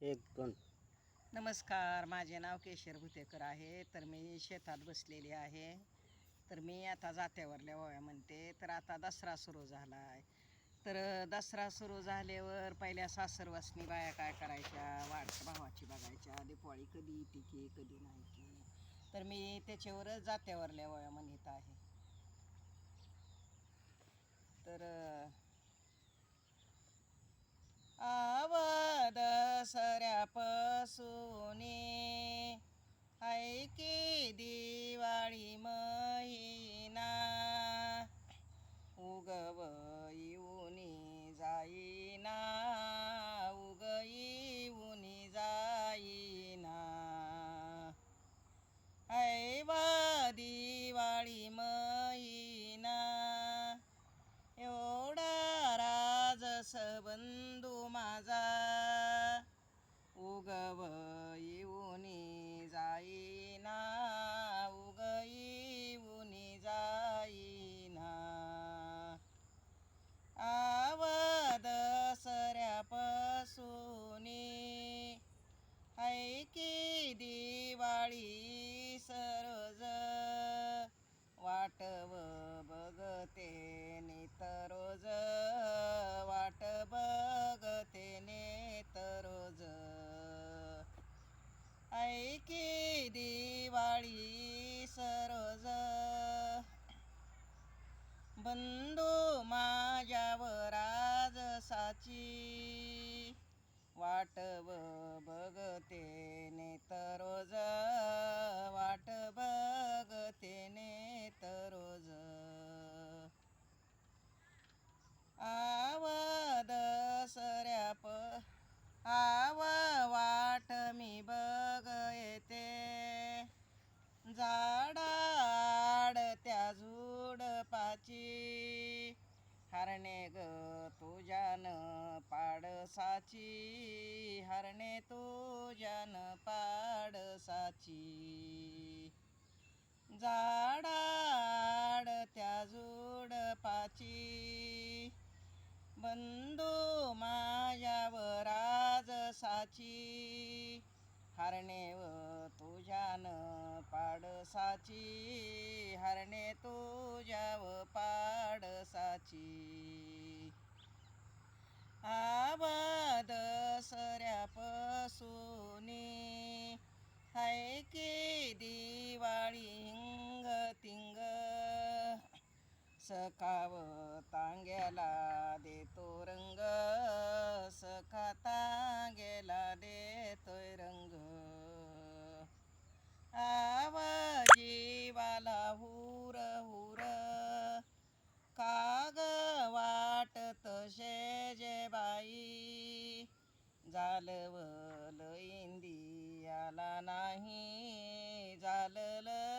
एक दोन. नमस्कार माझे नाव केशर भुतेकर आहे. तर मी शेतात बसलेली आहे. तर मी आता जात्यावरल्या ओव्या म्हणते. तर आता दसरा सुरू झाला आहे तर दसरा सुरू झाल्यावर पहिल्या सासरवासनी बाया काय करायच्या? वाढत्या भावाची बघायच्या. दिपाळी कधी येते की कधी नाही की. तर मी त्याच्यावरच जात्यावरल्या ओव्या म्हणत आहे. तर उगव येऊनी जाईना उग येऊनी जाईना. ऐवा दिवाळी महिना एवढा राज सबंधू माझा. बंधू माझ्यावर आज साची वाट तुझ्यान पाडसाची हरणे तुझ्यान पाडसाची. झाडाड त्या जुडपाची बंधू मायावर आज साची हरणे व तुझ्यान पाडसाची हरणे तुझ्या व पाडसाची. आबाद सऱ्यापासूनी. हाय के दिवाळी हिंग तिंग. सखाव तांग्याला देतो. झाला नाही झालं